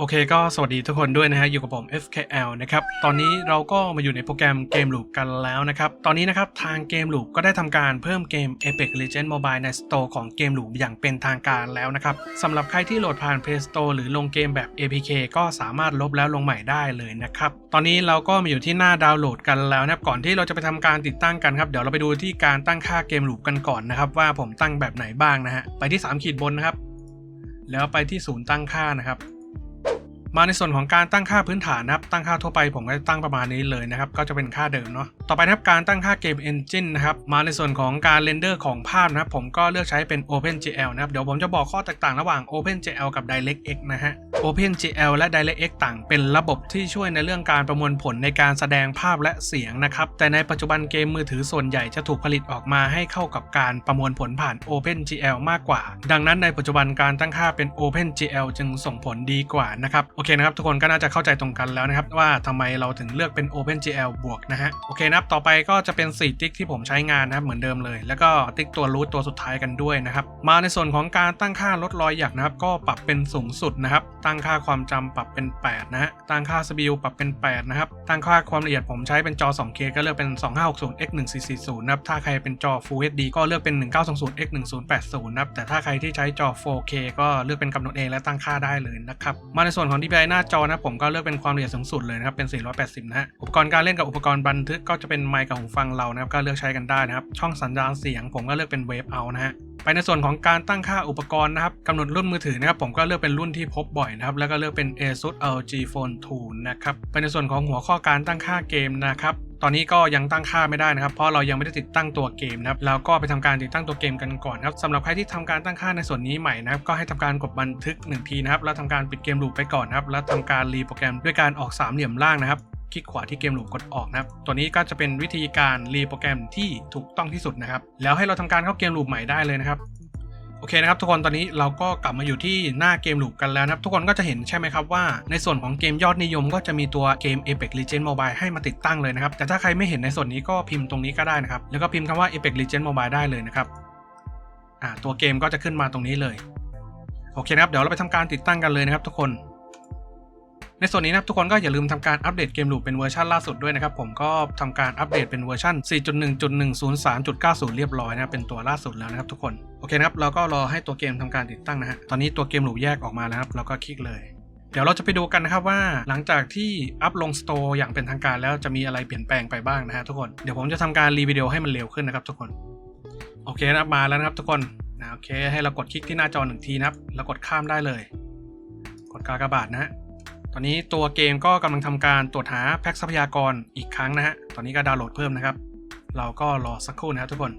โอเคก็สวัสดีทุกคนด้วยนะฮะอยู่กับผม FKL นะครับตอนนี้เราก็มาอยู่ในโปรแกรมเกมลูปกันแล้วนะครับตอนนี้นะครับทางเกมลูปก็ได้ทำการเพิ่มเกม Apex Legends Mobile ใน Store ของเกมลูปอย่างเป็นทางการแล้วนะครับสำหรับใครที่โหลดผ่าน Play Store หรือลงเกมแบบ APK ก็สามารถลบแล้วลงใหม่ได้เลยนะครับตอนนี้เราก็มาอยู่ที่หน้าดาวน์โหลดกันแล้วนะครับก่อนที่เราจะไปทำการติดตั้งกันครับเดี๋ยวเราไปดูที่การตั้งค่าเกมลูปกันก่อนนะครับว่าผมตั้งแบบไหนบ้างนะฮะไปที่3ขีดบนนะครับแล้วไปที่ศูนย์ตั้งค่านะครับ มาในส่วนของการตั้งค่าพื้นฐานนะครับ ตั้งค่าทั่วไปผมก็จะตั้งประมาณนี้เลยนะครับ ก็จะเป็นค่าเดิมเนาะ ต่อไปนะครับการตั้งค่าเกม Engine นะครับ มาในส่วนของการเรนเดอร์ของภาพนะครับ ผมก็เลือกใช้เป็น OpenGL นะครับ เดี๋ยวผมจะบอกข้อแตกต่างระหว่าง OpenGL กับ DirectX นะฮะ OpenGL และ DirectX ต่างเป็นระบบที่ช่วยในเรื่องการประมวลผลในการแสดงภาพและเสียงนะครับ แต่ในปัจจุบันเกมมือถือส่วนใหญ่จะถูกผลิตออกมาให้เข้ากับการประมวลผลผ่าน OpenGL มากกว่า ดังนั้นในปัจจุบันการตั้งค่าเป็น OpenGL จึงส่งผลดีกว่านะครับโอเคนะครับทุกคนก็น่าจะเข้าใจตรงกันแล้วนะครับว่าทำไมเราถึงเลือกเป็น OpenGL บวกนะฮะโอเคนะครับต่อไปก็จะเป็น 4 ติ๊กที่ผมใช้งานนะครับเหมือนเดิมเลย แล้วก็ติ๊กตัวรูทตัวสุดท้ายกันด้วยนะครับมาในส่วนของการตั้งค่าลดรอยหยักนะครับก็ปรับเป็นสูงสุดนะครับตั้งค่าความจำปรับเป็น 8 นะฮะตั้งค่า CPU ปรับเป็น 8 นะครับตั้งค่าความละเอียดผมใช้เป็นจอ 2K ก็เลือกเป็น 2560 x 1440นะครับถ้าใครเป็นจอ Full HD ก็เลือกเป็น 1920 x 1080นะครับแต่ถ้าใครที่ใช้จอ 4K ก็เลือกเป็นกำหนดเองและตั้งค่าได้เลยนะครับมาในส่วนของ DPI หน้าจอนะผมก็เลือกเป็นความละเอียดสูงสุดเลยนะครับเป็น 480 นะฮะอุปกรณ์การเล่นกับอุปกรณ์บันทึกก็จะเป็นไมค์กับหูฟังเรานะครับก็เลือกใช้กันได้นะครับช่องสัญญาณเสียง ผมก็เลือกเป็นเวฟเอานะฮะไปในส่วนของการตั้งค่าอุปกรณ์นะครับกำหนดรุ่นมือถือนะครับผมก็เลือกเป็นรุ่นที่พบบ่อยนะครับแล้วก็เลือกเป็น ASUS ROG Phone 2นะครับไปในส่วนของหัวข้อการตั้งค่าเกมนะครับ ตอนนี้ก็ยังตั้งค่าไม่ได้นะครับ เพราะเรายังไม่ได้ติดตั้งตัวเกมนะครับเราก็ไปทำการติดตั้งตัวเกมกันก่อนครับสำหรับใครที่ทำการตั้งค่าในส่วนนี้ใหม่นะครับ ก็ให้ทำการกดบันทึก 1 ทีนะครับ แล้วทำการปิดเกมลูปไปก่อนนะครับ แล้วทำการรีโปรแกรมด้วยการออกสามเหลี่ยมล่างนะครับคลิกขวาที่เกมหลูกดออกนะครับ ตัวนี้ก็จะเป็นวิธีการรีโปรแกรมที่ถูกต้องที่สุดนะครับ แล้วให้เราทำการเข้าเกมหลูปใหม่ได้เลยนะครับ โอเคนะครับทุกคนตอนนี้เราก็กลับมาอยู่ที่หน้าเกมลูปกันแล้วนะครับ ทุกคนก็จะเห็นใช่ไหมครับว่า ในส่วนของเกมยอดนิยมก็จะมีตัวเกม Apex Legends Mobile ให้มาติดตั้งเลยนะครับ แต่ถ้าใครไม่เห็นในส่วนนี้ก็พิมพ์ตรงนี้ก็ได้นะครับ แล้วก็พิมพ์คำว่า Apex Legends Mobile ได้เลยนะครับอ่าตัวเกมก็จะขึ้นมาตรงนี้เลยโอเคนะครับเดี๋ยวเราไปทำการติดตั้งกันเลยนะครับ ทุกคน ในส่วนนี้นะครับทุกคนก็อย่าลืมทำการอัปเดตเกมลูปเป็นเวอร์ชันล่าสุดด้วยนะครับผมก็ทำการอัปเดตเป็นเวอร์ชัน4.1.103.90 เรียบร้อยนะเป็นตัวล่าสุดแล้วนะครับทุกคนโอเคนะครับเราก็รอให้ตัวเกมทำการติดตั้งนะฮะตอนนี้ตัวเกมลูปแยกออกมาแล้วครับเราก็คลิกเลยเดี๋ยวเราจะไปดูกันนะครับว่าหลังจากที่อัพลงสโตร์อย่างเป็นทางการแล้วจะมีอะไรเปลี่ยนแปลงไปบ้างนะฮะทุกคนเดี๋ยวผมจะทำการรีวิดีโอให้มันเร็วขึ้นนะครับทุกคน โอเคนะมาแล้วนะครับทุกคนนะโอเคให้เรากดคลิกที่หน้าจอหนึ่งทีนะครับแล้วกดข้ามได้เลย กดกากบาทนะฮะ อนนี้ตัวเกมก็กำลังทำการตรวจหาแพ็กทรัพยากรอีกครั้งนะฮะ ตอนนี้ก็ดาวน์โหลดเพิ่มนะครับ เราก็รอสักครู่นะครับทุกคน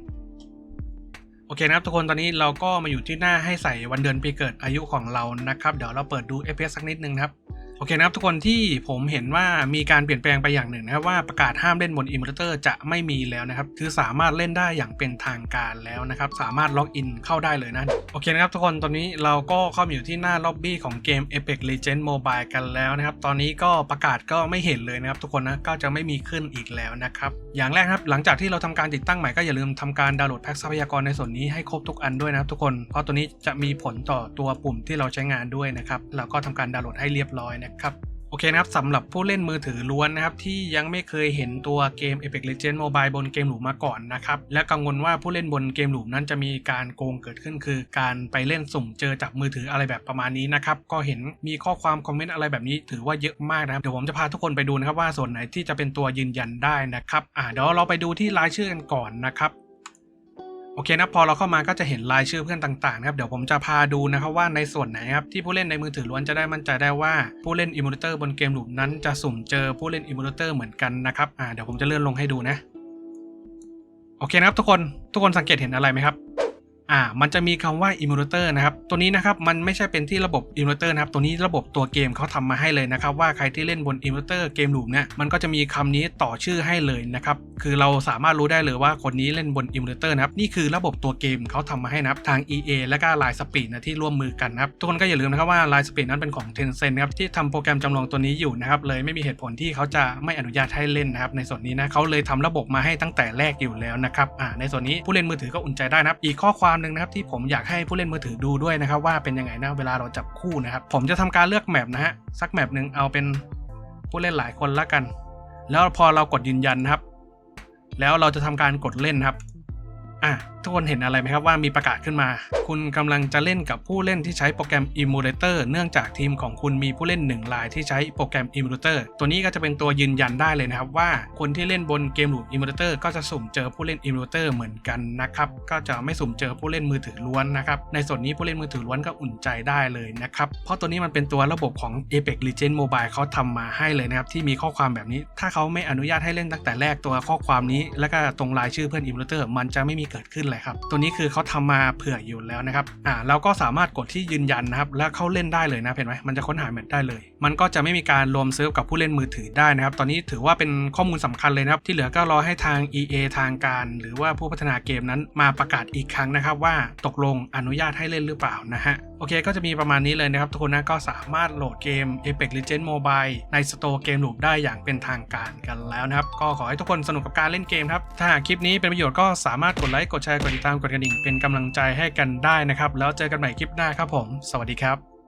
โอเคนะครับทุกคนตอนนี้เราก็มาอยู่ที่หน้าให้ใส่วันเดือนปีเกิดอายุของเรานะครับ เดี๋ยวเราเปิดดู FPS สักนิดนึงนะครับ โอเคนะครับทุกคนที่ผมเห็นว่ามีการเปลี่ยนแปลงไปอย่างหนึ่งนะครับว่าประกาศห้ามเล่นบนอิมูเลเตอร์จะไม่มีแล้วนะครับคือสามารถเล่นได้อย่างเป็นทางการแล้วนะครับสามารถล็อกอินเข้าได้เลยนะโอเคนะครับทุกคนตอนนี้เราก็เข้ามาอยู่ที่หน้าล็อบบี้ของเกม Apex Legends Mobile กันแล้วนะครับตอนนี้ก็ประกาศก็ไม่เห็นเลยนะครับทุกคนนะก็จะไม่มีขึ้นอีกแล้วนะครับอย่างแรกครับหลังจากที่เราทำการติดตั้งใหม่ก็อย่าลืมทำการดาวน์โหลดแพ็กทรัพยากรในส่วนนี้ให้ครบทุกอันด้วยนะครับทุกคนเพราะตัวนี้จะมีผลต่อตัวปุ่มที่เราใช้งานด้วยนะครับเราก็ทำการดาวน์โหลดให้เรียบร้อยนะครับโอเคนะครับสำหรับผู้เล่นมือถือล้วนนะครับที่ยังไม่เคยเห็นตัวเกม Apex Legends Mobile บนเกมหลูมาก่อนนะครับและกังวลว่าผู้เล่นบนเกมหลูนั้นจะมีการโกงเกิดขึ้นคือ การไปเล่นสุ่มเจอจากมือถืออะไรแบบประมาณนี้นะครับก็เห็นมีข้อความคอมเมนต์อะไรแบบนี้ถือว่าเยอะมากนะครับเดี๋ยวผมจะพาทุกคนไปดูนะครับว่าส่วนไหนที่จะเป็นตัวยืนยันได้นะครับอ่าเดี๋ยวเราไปดูที่รายชื่อกันก่อนนะครับ อเคนะพอเราเข้ามาก็จะเห็นรายชื่อเพื่อนต่างๆนะครับเดี๋ยวผมจะพาดูนะครับว่าในส่วนไหนครับที่ผู้เล่นในมือถือล้วนจะได้มั่นใจได้ว่าผู้เล่นอิมูเลเตอร์บนเกมหลุมนั้นจะสุ่มเจอผู้เล่นอิมูเลเตอร์เหมือนกันนะครับอ่าเดี๋ยวผมจะเลื่อนลงให้ดูนะโอเคนะครับทุกคนทุกคนสังเกตเห็นอะไรไหมครับ อ่ามันจะมีคำว่า emulator นะครับ ตัวนี้นะครับมันไม่ใช่เป็นที่ระบบ emulator นะครับ ตัวนี้ระบบตัวเกมเขาทำมาให้เลยนะครับ ว่าใครที่เล่นบน emulator เกมลูปเนี่ยมันก็จะมีคำนี้ต่อชื่อให้เลยนะครับ คือเราสามารถรู้ได้เลยว่าคนนี้เล่นบน emulator นะครับ นี่คือระบบตัวเกมเขาทำมาให้นะครับทาง EA และก็ Line Speed นะที่ร่วมมือกันนะครับ ทุกคนก็อย่าลืมนะครับว่า Line Speed นั้นเป็นของ Tencent นะครับที่ทำโปรแกรมจำลองตัวนี้อยู่นะครับเลยไม่มีเหตุผลที่เขาจะไม่อนุญาตให้เล่นนะครับในส่วนนี้นะเขาเลยทำระบบมาให้ตั้งแต่แรกอยู่แล้วนะครับอ่าในส่วนนี้ผู้เล่นมือถือก็อุ่นใจได้นะครับอีกข้อความหนึ่งนะครับที่ผมอยากให้ผู้เล่นมือถือดูด้วยนะครับ ว่าเป็นยังไงนะเวลาเราจับคู่นะครับ ผมจะทำการเลือกแมปนะฮะสักแมปหนึ่งเอาเป็นผู้เล่นหลายคนละกัน แล้วพอเรากดยืนยันนะครับ แล้วเราจะทำการกดเล่นนะครับ อะทุกคนเห็นอะไรไหมครับว่ามีประกาศขึ้นมา คุณกำลังจะเล่นกับผู้เล่นที่ใช้โปรแกรม Emulator เนื่องจากทีมของคุณมีผู้เล่น 1 รายที่ใช้โปรแกรม Emulator ตัวนี้ก็จะเป็นตัวยืนยันได้เลยนะครับว่าคนที่เล่นบนเกมหลูก Emulator ก็จะสุ่มเจอผู้เล่น Emulator เหมือนกันนะครับก็จะไม่สุ่มเจอผู้เล่นมือถือล้วนนะครับในส่วนนี้ผู้เล่นมือถือล้วนก็อุ่นใจได้เลยนะครับเพราะตัวนี้มันเป็นตัวระบบของ Apex Legends Mobile เขาทำมาให้เลยนะครับที่มีข้อความแบบนี้ ถ้าเขาไม่อนุญาตให้เล่นตั้งแต่แรกตัวข้อความนี้ แล้วก็ตรงรายชื่อเพื่อน Emulator มันจะไม่มีเกิดขึ้นเลครับ ตัวนี้คือเขาทำมาเผื่ออยู่แล้วนะครับ อ่าเราก็สามารถกดที่ยืนยันนะครับ แล้วเข้าเล่นได้เลยนะเห็นไหมมันจะค้นหาแมทได้เลย มันก็จะไม่มีการรวมเซิร์ฟกับผู้เล่นมือถือได้นะครับ ตอนนี้ถือว่าเป็นข้อมูลสำคัญเลยนะครับ ที่เหลือก็รอให้ทาง EA ทางการ หรือว่าผู้พัฒนาเกมนั้นมาประกาศอีกครั้งนะครับ ว่าตกลงอนุญาตให้เล่นหรือเปล่านะฮะโอเคก็จะมีประมาณนี้เลยนะครับทุกคนนะก็สามารถโหลดเกม Apex Legends Mobile ในสโตร์เกมลูปได้อย่างเป็นทางการกันแล้วนะครับ ก็ขอให้ทุกคนสนุกกับการเล่นเกมครับถ้าหากคลิปนี้เป็นประโยชน์ก็สามารถกดไลค์กดแชร์กดติดตามกดกระดิ่งเป็นกำลังใจให้กันได้นะครับ แล้วเจอกันใหม่คลิปหน้าครับผม สวัสดีครับ